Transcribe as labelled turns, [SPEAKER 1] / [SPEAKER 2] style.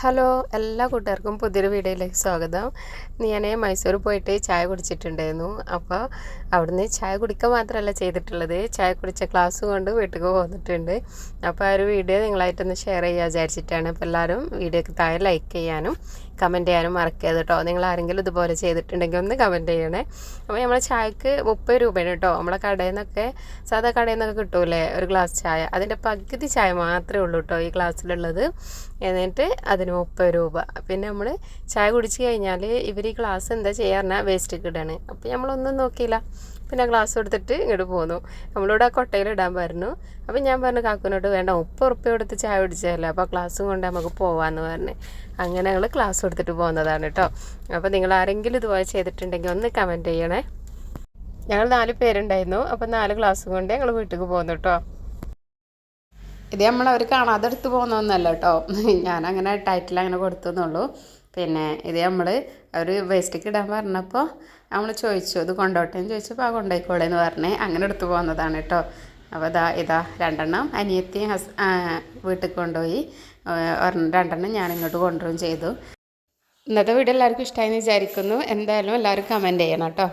[SPEAKER 1] Hello എല്ലാ കൂട്ടുകാർക്കും പുതിയൊരു വീഡിയോയിലേക്ക് സ്വാഗതം. ഞാൻ മൈസൂർ പോയിട്ട് ചായ കുടിച്ചിട്ടുണ്ടായിരുന്നു. അപ്പോൾ അവിടുന്ന് ചായ കുടിക്കുക മാത്രമല്ല ചെയ്തിട്ടുള്ളത്. ചായ കുടിച്ച ക്ലാസ് കൊണ്ട് വീട്ടിൽ പോന്നിട്ടുണ്ട് അപ്പോൾ ആ ഒരു വീഡിയോ നിങ്ങളായിട്ടൊന്ന് ഷെയർ ചെയ്യാൻ വിചാരിച്ചിട്ടാണ് അപ്പോൾ എല്ലാവരും വീഡിയോക്ക് താഴെ ലൈക്ക് ചെയ്യാനും കമന്റ് ചെയ്യാനും മറക്കരുത് കേട്ടോ. നിങ്ങൾ ആരെങ്കിലും ഇതുപോലെ ചെയ്തിട്ടുണ്ടെങ്കിൽ ഒന്ന് കമന്റ് ചെയ്യണേ. അപ്പോൾ നമ്മളെ ചായക്ക് മുപ്പത് രൂപയാണ് കേട്ടോ. നമ്മളെ കടയിൽ നിന്നൊക്കെ സാധാ കടയിൽ നിന്നൊക്കെ കിട്ടൂലേ ഒരു ഗ്ലാസ് ചായ. അതിന്റെ പകുതി ചായ മാത്രമേ ഉള്ളൂ കേട്ടോ ഈ ഗ്ലാസ്സിലുള്ളത് എന്നിട്ട് അതിന് മുപ്പത് രൂപ. പിന്നെ നമ്മൾ ചായ കുടിച്ച് കഴിഞ്ഞാൽ ഇവർ ഈ ഗ്ലാസ് എന്താ ചെയ്യാറുണ്ട് വേസ്റ്റ് ഇടാണ്. അപ്പോൾ നമ്മളൊന്നും നോക്കിയില്ല. പിന്നെ ഗ്ലാസ് എടുത്തിട്ട് ഇങ്ങോട്ട് പോന്നു. നമ്മളോട് ആ കൊട്ടയിൽ ഇടാൻ പറഞ്ഞു. അപ്പോൾ ഞാൻ പറഞ്ഞു കാക്കുനോട് വേണ്ട മുപ്പത് ഉറുപ്പ്യ കൊടുത്ത് ചായ കുടിച്ചതല്ലേ അപ്പോൾ ഗ്ലാസ്സും കൊണ്ട് നമുക്ക് പോകാമെന്ന് പറഞ്ഞ്. അങ്ങനെ ഞങ്ങൾ ക്ലാസ് എടുത്തിട്ട് പോകുന്നതാണ് കേട്ടോ അപ്പോൾ നിങ്ങൾ ആരെങ്കിലും ഇതുപോലെ ചെയ്തിട്ടുണ്ടെങ്കിൽ ഒന്ന് കമന്റ് ചെയ്യണേ. ഞങ്ങൾ നാല് പേരുണ്ടായിരുന്നു. അപ്പോൾ നാല് ഗ്ലാസ് കൊണ്ട് ഞങ്ങൾ വീട്ടിലേക്ക് പോകുന്നു കേട്ടോ ഇത് നമ്മൾ അവർ കാണാതെ എടുത്തു പോകുന്നൊന്നല്ല കേട്ടോ. ഞാനങ്ങനെ ടൈറ്റിൽ അങ്ങനെ കൊടുത്തെന്നുള്ളൂ പിന്നെ ഇത് നമ്മൾ അവർ വേസ്റ്റേക്ക് ഇടാൻ പറഞ്ഞപ്പോൾ നമ്മൾ ചോദിച്ചു ഇത് കൊണ്ടോട്ടെ? എന്ന് ചോദിച്ചപ്പോൾ ആ കൊണ്ടുപോയിക്കോളെ എന്ന് പറഞ്ഞ് അങ്ങനെ എടുത്തു പോകുന്നതാണ് കേട്ടോ. അപ്പോൾ ഇതാ ഇതാ രണ്ടെണ്ണം അനിയത്തി ഹസ് വീട്ടിൽ കൊണ്ടുപോയി. രണ്ടെണ്ണം ഞാൻ ഇങ്ങോട്ട് കൊണ്ടുപോവുകയും ചെയ്തു. ഇന്നത്തെ വീഡിയോ എല്ലാവർക്കും ഇഷ്ടമായി എന്ന് വിചാരിക്കുന്നു. എന്തായാലും എല്ലാവരും കമന്റ് ചെയ്യണം കേട്ടോ.